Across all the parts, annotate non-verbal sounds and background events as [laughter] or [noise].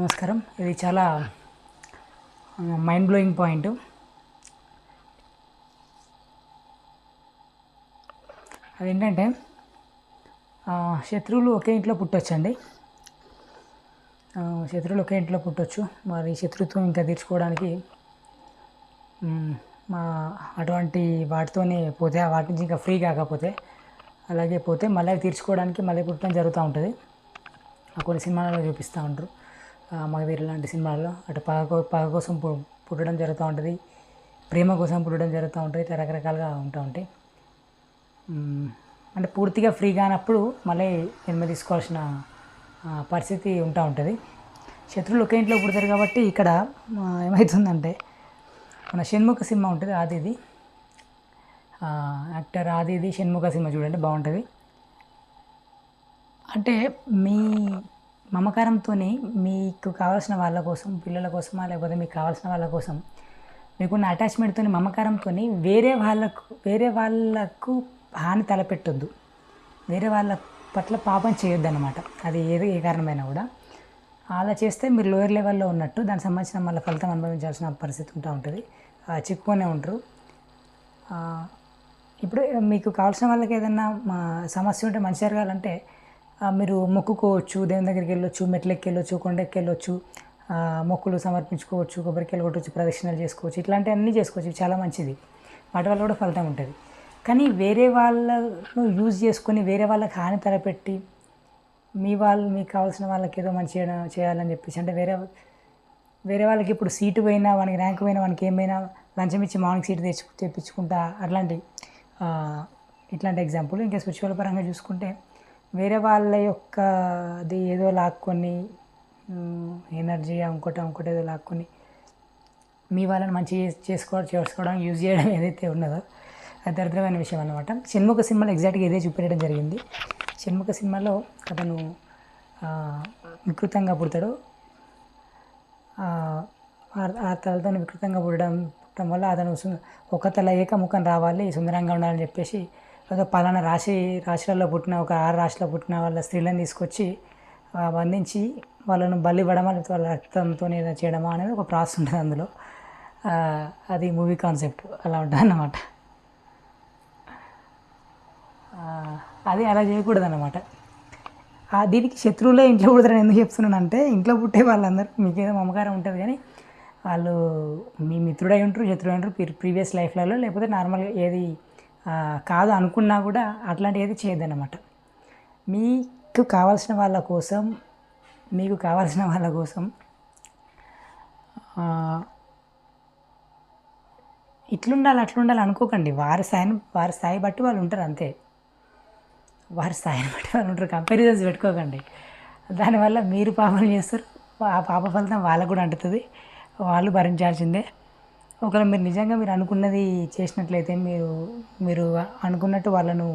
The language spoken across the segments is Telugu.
నమస్కారం. ఇది చాలా మైండ్ బ్లోయింగ్ పాయింట్ అదేంటంటే శత్రువులు ఒకే ఇంట్లో పుట్టొచ్చండి. శత్రువులు ఒకే ఇంట్లో పుట్టొచ్చు. మరి శత్రుత్వం ఇంకా తీర్చుకోవడానికి మా అటువంటి వాటితోనే పోతే ఆ వాటి నుంచి ఇంకా ఫ్రీ కాకపోతే అలాగే పోతే మళ్ళీ తీర్చుకోవడానికి మళ్ళీ పుట్టడం జరుగుతూ ఉంటుంది. ఆ కొన్ని సినిమాలలో చూపిస్తూ ఉంటారు. మగధీర లాంటి సినిమాల్లో అటు పగ కో- పగ కోసం పుట్టడం జరుగుతూ ఉంటుంది. ప్రేమ కోసం పుట్టడం జరుగుతూ ఉంటుంది. ఇట్లా రకరకాలుగా ఉంటూ ఉంటాయి అంటే పూర్తిగా ఫ్రీ కానప్పుడు మళ్ళీ జన్మ తీసుకోవాల్సిన పరిస్థితి ఉంటూ ఉంటుంది. శత్రువులు ఒకే ఇంట్లో పుడతారు కాబట్టి ఇక్కడ ఏమవుతుందంటే మన షణ్ముఖ సినిమా ఉంటుంది ఆదిది. యాక్టర్ ఆదిది షణ్ముఖ సినిమా చూడండి బాగుంటుంది. అంటే మీ మమకారంతోనే మీకు కావాల్సిన వాళ్ళ కోసం పిల్లల కోసమా లేకపోతే మీకు కావాల్సిన వాళ్ళ కోసం మీకున్న అటాచ్మెంట్తో మమకారంతో వేరే వాళ్ళకు వేరే వాళ్ళకు హాని తలపెట్టొద్దు. వేరే వాళ్ళ పట్ల పాపం చేయొద్దు అనమాట అది ఏది ఏ కారణమైనా కూడా. అలా చేస్తే మీరు లోయర్ లెవెల్లో ఉన్నట్టు దానికి సంబంధించిన మళ్ళీ ఫలితం అనుభవించాల్సిన పరిస్థితి ఉంటూ ఉంటుంది. ఆ, చిక్కుకొనే ఉంటారు. ఇప్పుడు మీకు కావాల్సిన వాళ్ళకి ఏదైనా మా సమస్య ఉంటే మంచి జరగాలంటే మీరు మొక్కుకోవచ్చు దేవుని దగ్గరికి వెళ్ళొచ్చు మెట్లెక్కి వెళ్ళొచ్చు కొండెక్కి వెళ్ళొచ్చు మొక్కులు సమర్పించుకోవచ్చు కొబ్బరికాయలు కొట్టవచ్చు ప్రదక్షిణలు చేసుకోవచ్చు ఇట్లాంటివన్నీ చేసుకోవచ్చు. చాలా మంచిది. వాటి వల్ల కూడా ఫలితం ఉంటుంది. కానీ వేరే వాళ్ళను యూజ్ చేసుకొని వేరే వాళ్ళకి హాని తలపెట్టి మీ వాళ్ళు మీకు కావాల్సిన వాళ్ళకి ఏదో మంచి చేయాలని చెప్పేసి అంటే వేరే వేరే వాళ్ళకి ఇప్పుడు సీటు పోయినా వానికి ర్యాంక్ పోయినా వానికి ఏమైనా లంచం ఇచ్చి మార్నింగ్ సీటు తెచ్చు తెప్పించుకుంటా అట్లాంటి ఇట్లాంటి ఎగ్జాంపుల్. ఇంకా స్పిరిచువల్ పరంగా చూసుకుంటే వేరే వాళ్ళ యొక్క అది ఏదో లాక్కొని ఎనర్జీ ఇంకోటి ఇంకోటి ఏదో లాక్కొని మీ వాళ్ళని మంచి చేసుకోవడం చేసుకోవడం యూజ్ చేయడం [laughs] ఏదైతే ఉన్నదో అది దరిద్రమైన విషయం అనమాట షణ్ముఖ సినిమాలో ఎగ్జాక్ట్గా ఇదే చూపించడం జరిగింది. షణ్ముఖ సినిమాలో అతను వికృతంగా పుడతాడు. ఆ తలతో వికృతంగా పుట్టడం పుట్టడం వల్ల అతను ఒక తల ఏకముఖం రావాలి సుందరంగా ఉండాలని చెప్పేసి లేదా పలానా రాశి రాశులలో పుట్టిన ఒక ఆరు రాశిలో పుట్టిన వాళ్ళ స్త్రీలను తీసుకొచ్చి బంధించి వాళ్ళను బలి ఇవ్వడమా లేకపోతే వాళ్ళ రక్తంతో ఏదైనా చేయడమా అనేది ఒక ప్రాసెస్ ఉంటుంది అందులో. అది మూవీ కాన్సెప్ట్ అలా ఉంటుంది అన్నమాట. అది అలా చేయకూడదు అన్నమాట దీనికి శత్రువులే ఇంట్లో పుడతారని ఎందుకు చెప్తున్నానంటే ఇంట్లో పుట్టే వాళ్ళందరూ మీకేదో మమకారం ఉంటుంది కానీ వాళ్ళు మీ మిత్రుడై ఉంటారు శత్రువు ఉంటారు ప్రీవియస్ లైఫ్లలో లేకపోతే నార్మల్గా ఏది కాదు అనుకున్నా కూడా అట్లాంటి ఏది చేయదన్నమాట మీకు కావాల్సిన వాళ్ళ కోసం మీకు కావాల్సిన వాళ్ళ కోసం ఇట్లుండాలి అట్లుండాలి అనుకోకండి. వారి స్థాయిని వారి స్థాయి బట్టి వాళ్ళు ఉంటారు అంతే. వారి స్థాయిని బట్టి వాళ్ళు ఉంటారు. కంపారిజన్స్ పెట్టుకోకండి. దానివల్ల మీరు పాపం చేస్తారు. ఆ పాప ఫలితం వాళ్ళకు కూడా అంటుతుంది. వాళ్ళు భరించాల్సిందే. ఒకవేళ మీరు నిజంగా మీరు అనుకున్నది చేసినట్లయితే మీరు మీరు అనుకున్నట్టు వాళ్ళను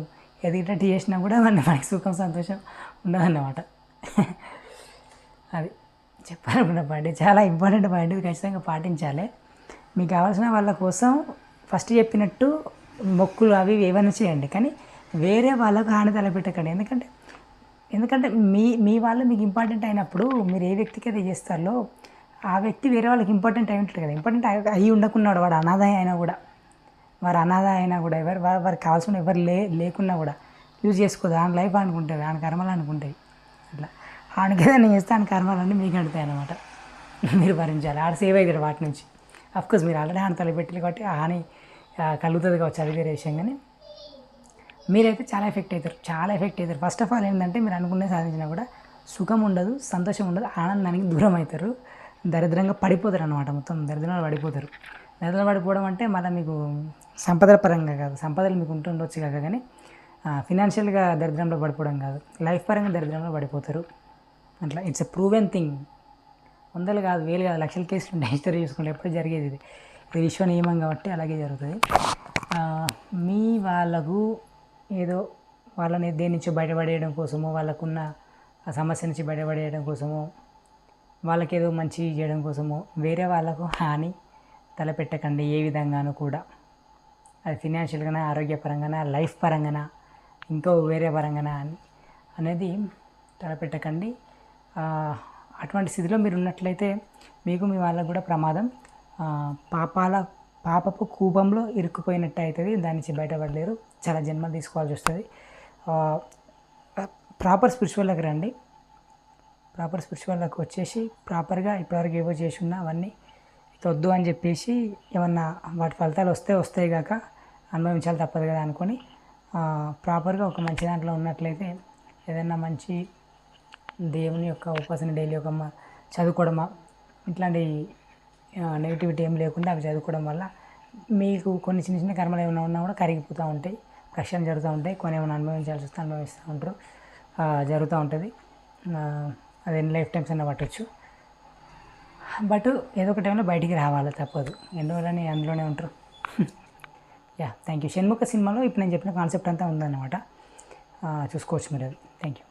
ఎదిగేటట్టు చేసినా కూడా మన మనకి సుఖం సంతోషం ఉండదన్నమాట. అది చెప్పాలనుకున్న పాయింట్ చాలా ఇంపార్టెంట్ పాయింట్. ఇది ఖచ్చితంగా పాటించాలి. మీకు కావాల్సిన వాళ్ళ కోసం ఫస్ట్ చెప్పినట్టు మొక్కులు అవి ఏమైనా చేయండి. కానీ వేరే వాళ్ళకు హాని తలపెట్టకండి. ఎందుకంటే ఎందుకంటే మీ మీ వాళ్ళు మీకు ఇంపార్టెంట్ అయినప్పుడు మీరు ఏ వ్యక్తికి అయితే చేస్తారో ఆ వ్యక్తి వేరే వాళ్ళకి ఇంపార్టెంట్ అయి ఉంటాడు కదా. ఇంపార్టెంట్ అయి ఉండకున్నాడు వాడు అనాథ అయినా కూడా. వారు అనాథ అయినా కూడా ఎవరు వారికి కావాల్సిన ఎవరు లే లేకున్నా కూడా యూజ్ చేసుకోదు. ఆయన లైఫ్ అనుకుంటుంది ఆయన కర్మలు అనుకుంటాయి అట్లా. ఆయనకి ఏదైనా చేస్తే ఆయన కర్మలన్నీ మీకు అంటుతాయి అనమాట మీరు భరించాలి. ఆడ సేవ్ అవుతాడు వాటి నుంచి. అఫ్కోర్స్ మీరు ఆల్రెడీ ఆయన తలపెట్టారు కాబట్టి హాని కలుగుతుంది కావచ్చు అది వేరే విషయం కానీ. మీరైతే చాలా ఎఫెక్ట్ అవుతారు చాలా ఎఫెక్ట్ అవుతారు ఫస్ట్ ఆఫ్ ఆల్ ఏంటంటే మీరు అనుకునే సాధించినా కూడా సుఖం ఉండదు సంతోషం ఉండదు ఆనందానికి దూరం అవుతారు. దరిద్రంగా పడిపోతారు అనమాట మొత్తం. దరిద్రంలో పడిపోతారు. దరిద్రంగా పడిపోవడం అంటే మళ్ళీ మీకు సంపదల పరంగా కాదు. సంపదలు మీకు ఉంటుండొచ్చు కాక కానీ ఫినాన్షియల్గా దరిద్రంలో పడిపోవడం కాదు. లైఫ్ పరంగా దరిద్రంలో పడిపోతారు. అట్లా ఇట్స్ ఎ ప్రూవెన్ థింగ్ వందలు కాదు వేలు కాదు లక్షల కేసులు ఉంటాయి. హిస్టరీ చూసుకుంటే ఎప్పుడు జరిగేది ఇది. ఇది విశ్వ నియమం కాబట్టి అలాగే జరుగుతుంది. మీ వాళ్ళకు ఏదో వాళ్ళని దేని నుంచి బయటపడేయడం కోసమో వాళ్ళకున్న ఆ సమస్య నుంచి బయటపడేయడం కోసమో వాళ్ళకి ఏదో మంచి చేయడం కోసమో వేరే వాళ్ళకు హాని తలపెట్టకండి ఏ విధంగానూ కూడా. అది ఫినాన్షియల్గానా ఆరోగ్యపరంగానా లైఫ్ పరంగానా ఇంకో వేరే పరంగానా అని అనేది తలపెట్టకండి. అటువంటి స్థితిలో మీరు ఉన్నట్లయితే మీకు మీ వాళ్ళకు కూడా ప్రమాదం. పాపాల పాపపు కూపంలో ఇరుక్కుపోయినట్టు అవుతుంది దాని నుంచి బయటపడలేరు. చాలా జన్మలు తీసుకోవాల్సి వస్తుంది. ప్రాపర్ స్పిరిచువల్లోకి రండి. ప్రాపర్ స్పిరిచువల్లోకి వచ్చేసి ప్రాపర్గా ఇప్పటివరకు ఏవో చేసి ఉన్నా అవన్నీ వద్దు అని చెప్పేసి ఏమన్నా వాటి ఫలితాలు వస్తే వస్తాయి కాక అనుభవించాలి తప్పదు కదా అనుకొని ప్రాపర్గా ఒక మంచి దాంట్లో ఉన్నట్లయితే ఏదైనా మంచి దేవుని యొక్క ఉపాసన డైలీ ఒక చదువుకోవడమా ఇట్లాంటి నెగిటివిటీ ఏం లేకుండా అవి చదువుకోవడం వల్ల మీకు కొన్ని చిన్న చిన్న కర్మలు ఏమైనా ఉన్నా కూడా కరిగిపోతూ ఉంటాయి ప్రక్షాళన జరుగుతూ ఉంటాయి కొన్ని ఏమైనా అనుభవించాల్సి వస్తే అనుభవిస్తూ ఉంటారు జరుగుతూ ఉంటుంది. అది ఎన్ని లైఫ్ టైమ్స్ అయినా పట్టచ్చు. బట్ ఏదో ఒక టైంలో బయటికి రావాలి తప్పదు. ఎన్ని రోజులని అందులోనే ఉంటారు. [laughs] యా థ్యాంక్ యూ షణ్ముఖ సినిమాలో ఇప్పుడు నేను చెప్పిన కాన్సెప్ట్ అంతా ఉందన్నమాట. చూసుకోవచ్చు మీరు అది. Thank you